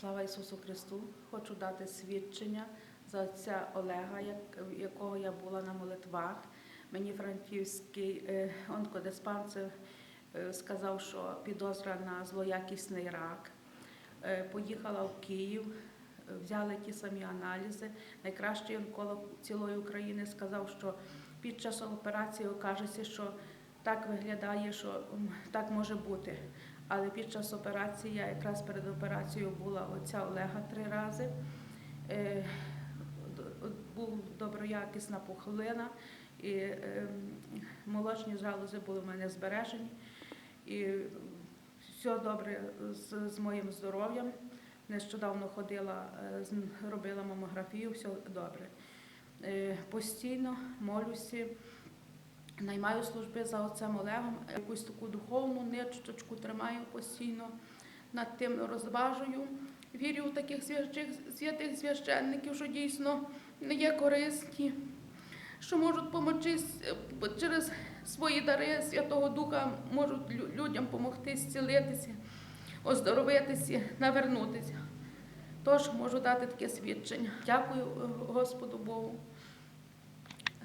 Слава Ісусу Христу! Хочу дати свідчення за отця Олега, якого я була на молитвах. Мені франківський е, онкодиспансер е, сказав, що підозра на злоякісний рак. Е, Поїхала в Київ, взяли ті самі аналізи. Найкращий онколог цілої України сказав, що під час операції окажеться, що так виглядає, що так може бути. Але під час операції я якраз перед операцією була отця Олега три рази. Е, Був доброякісна пухлина, і е, молочні залози були в мене збережені. І все добре з, з моїм здоров'ям. Нещодавно ходила, е, робила мамографію, все добре. Е, Постійно молюся. Наймаю служби за отцем Олегом, якусь таку духовну ниточку тримаю постійно, над тим розважую. Вірю в таких свящих, святих священників, що дійсно не є корисні, що можуть допомогти через свої дари Святого Духа, можуть людям допомогти зцілитися, оздоровитися, навернутися. Тож можу дати таке свідчення. Дякую Господу Богу.